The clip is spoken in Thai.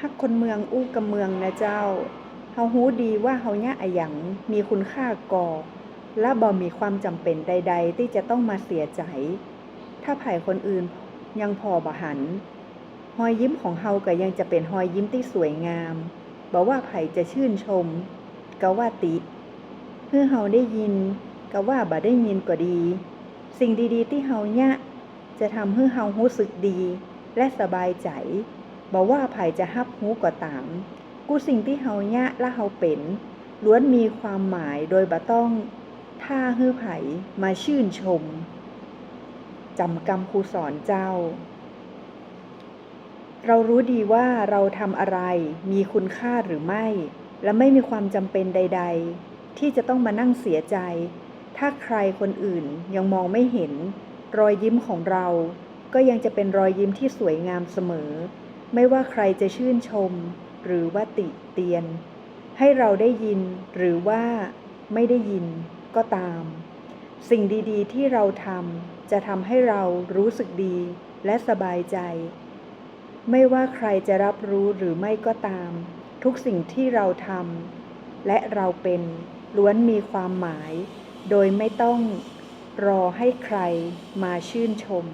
ฮักคนเมืองอู้กับเมืองนะเจ้า เฮาฮู้ดีว่าเฮาเนี่ยอะหยังมีคุณค่ากอและบ่มีความจำเป็นใด ๆ ที่จะต้องมาเสียใจ ถ้าไผคนอื่นยังพอบ่หันรอยยิ้มของเฮาก็ยังจะเป็นรอยยิ้มที่สวยงามบ่ว่าไผจะชื่นชมก็ว่าติ เพื่อเฮาได้ยินก็ว่าบ่ได้ยินก็ดี สิ่งดีๆ ที่เฮาเนี่ยจะทำให้เฮารู้สึกดีและสบายใจ บ่ว่าไผจะฮับรู้ก็ตาม กูสิ่งที่เฮาเนี่และเฮาเป็นล้วนมีความหมายโดยบ่ต้องท่าฮื้อไผมาชื่นชมจำกรรมครูสอนเจ้า เรารู้ดีว่าเราทำอะไรมีคุณค่าหรือไม่ และไม่มีความจำเป็นใด ๆ ที่จะต้องมานั่งเสียใจ ถ้าใครคนอื่นยังมองไม่เห็น รอยยิ้มของเรา ก็ยังจะเป็นรอยยิ้มที่สวยงามเสมอ ไม่ว่าใครจะชื่นชม หรือว่าติเตียน ให้เราได้ยินหรือว่าไม่ได้ยินก็ตาม สิ่งดีๆ ที่เราทำจะทำให้เรารู้สึกดีและสบายใจ ไม่ว่าใครจะรับรู้หรือไม่ก็ตาม ทุกสิ่งที่เราทำและเราเป็นล้วนมีความหมาย โดยไม่ต้องรอให้ใครมาชื่นชม